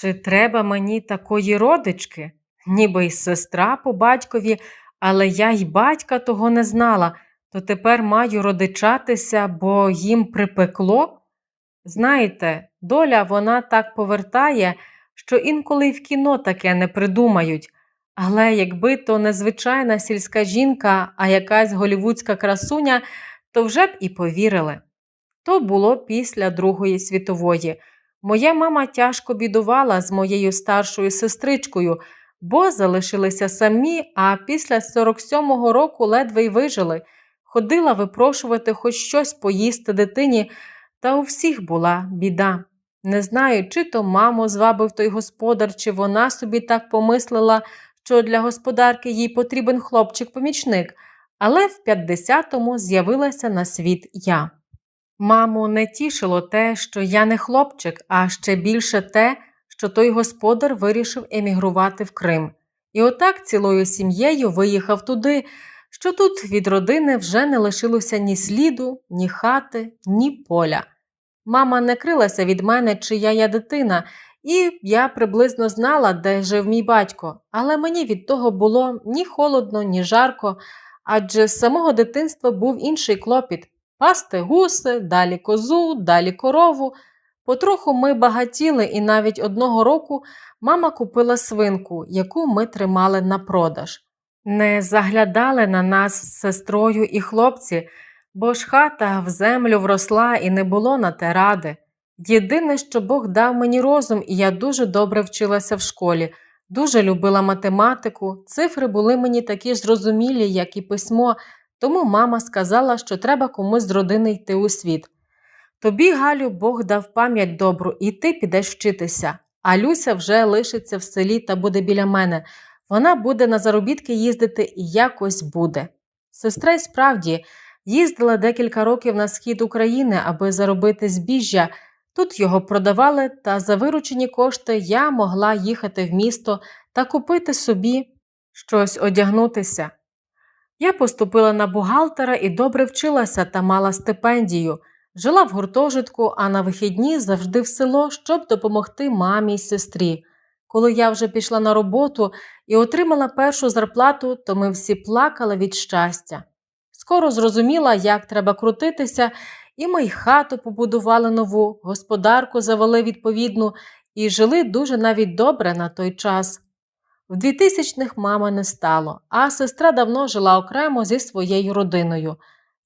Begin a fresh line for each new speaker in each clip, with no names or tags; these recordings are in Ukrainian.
Чи треба мені такої родички? Ніби й сестра по батькові, але я й батька того не знала, то тепер маю родичатися, бо їм припекло? Знаєте, доля вона так повертає, що інколи й в кіно таке не придумають. Але якби то не звичайна сільська жінка, а якась голівудська красуня, то вже б і повірили. То було після Другої світової. Моя мама тяжко бідувала з моєю старшою сестричкою, бо залишилися самі, а після 47-го року ледве й вижили. Ходила випрошувати хоч щось поїсти дитині, та у всіх була біда. Не знаю, чи то маму звабив той господар, чи вона собі так помислила, що для господарки їй потрібен хлопчик-помічник, але в 50-му з'явилася на світ я. Маму не тішило те, що я не хлопчик, а ще більше те, що той господар вирішив емігрувати в Крим. І отак цілою сім'єю виїхав туди, що тут від родини вже не лишилося ні сліду, ні хати, ні поля. Мама не крилася від мене, чия я дитина, і я приблизно знала, де жив мій батько, але мені від того було ні холодно, ні жарко, адже з самого дитинства був інший клопіт пасти гуси, далі козу, далі корову. Потроху ми багатіли, і навіть одного року мама купила свинку, яку ми тримали на продаж. Не заглядали на нас з сестрою і хлопці, бо ж хата в землю вросла і не було на те ради. Єдине, що Бог дав мені розум, і я дуже добре вчилася в школі, дуже любила математику, цифри були мені такі ж зрозумілі, як і письмо, тому мама сказала, що треба комусь з родини йти у світ. Тобі, Галю, Бог дав пам'ять добру, і ти підеш вчитися. А Люся вже лишиться в селі та буде біля мене. Вона буде на заробітки їздити і якось буде. Сестра й справді їздила декілька років на схід України, аби заробити збіжжя. Тут його продавали, та за виручені кошти я могла їхати в місто та купити собі щось одягнутися. Я поступила на бухгалтера і добре вчилася та мала стипендію. Жила в гуртожитку, а на вихідні завжди в село, щоб допомогти мамі й сестрі. Коли я вже пішла на роботу і отримала першу зарплату, то ми всі плакали від щастя. Скоро зрозуміла, як треба крутитися, і ми й хату побудували нову, господарку завели відповідну і жили дуже навіть добре на той час. В 2000-х мами не стало, а сестра давно жила окремо зі своєю родиною.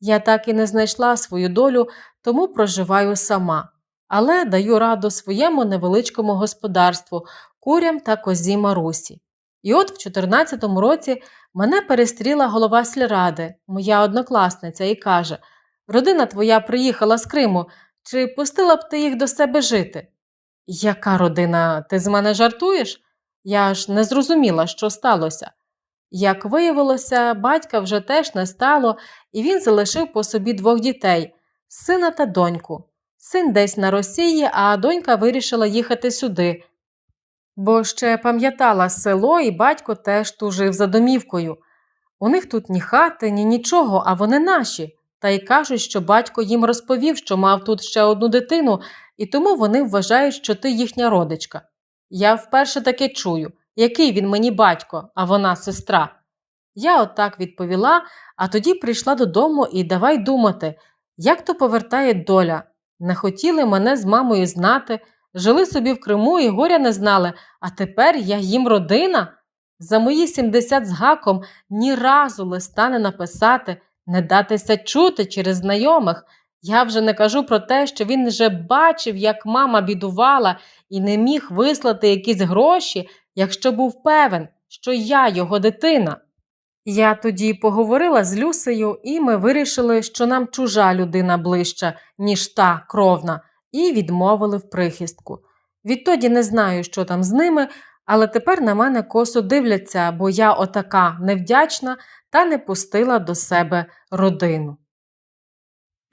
Я так і не знайшла свою долю, тому проживаю сама, але даю раду своєму невеличкому господарству, курям та козі Марусі. І от в 14-му році мене перестріла голова сільради, моя однокласниця, і каже: Родина твоя приїхала з Криму, чи пустила б ти їх до себе жити? Яка родина? Ти з мене жартуєш? Я ж не зрозуміла, що сталося. Як виявилося, батька вже теж не стало, і він залишив по собі двох дітей сина та доньку. Син десь на Росії, а донька вирішила їхати сюди. Бо ще пам'ятала село, і батько теж тужив за домівкою. У них тут ні хати, ні нічого, а вони наші. Та й кажуть, що батько їм розповів, що мав тут ще одну дитину, і тому вони вважають, що ти їхня родичка. Я вперше таке чую, який він мені батько, а вона сестра. Я отак відповіла, а тоді прийшла додому і давай думати, як то повертає доля. Не хотіли мене з мамою знати, жили собі в Криму і горя не знали, а тепер я їм родина. За мої 70 з гаком ні разу листа не написати, не датися чути через знайомих. Я вже не кажу про те, що він вже бачив, як мама бідувала і не міг вислати якісь гроші, якщо був певен, що я його дитина. Я тоді поговорила з Люсею, і ми вирішили, що нам чужа людина ближча, ніж та кровна, і відмовили в прихистку. Відтоді не знаю, що там з ними, але тепер на мене косо дивляться, бо я отака невдячна та не пустила до себе родину.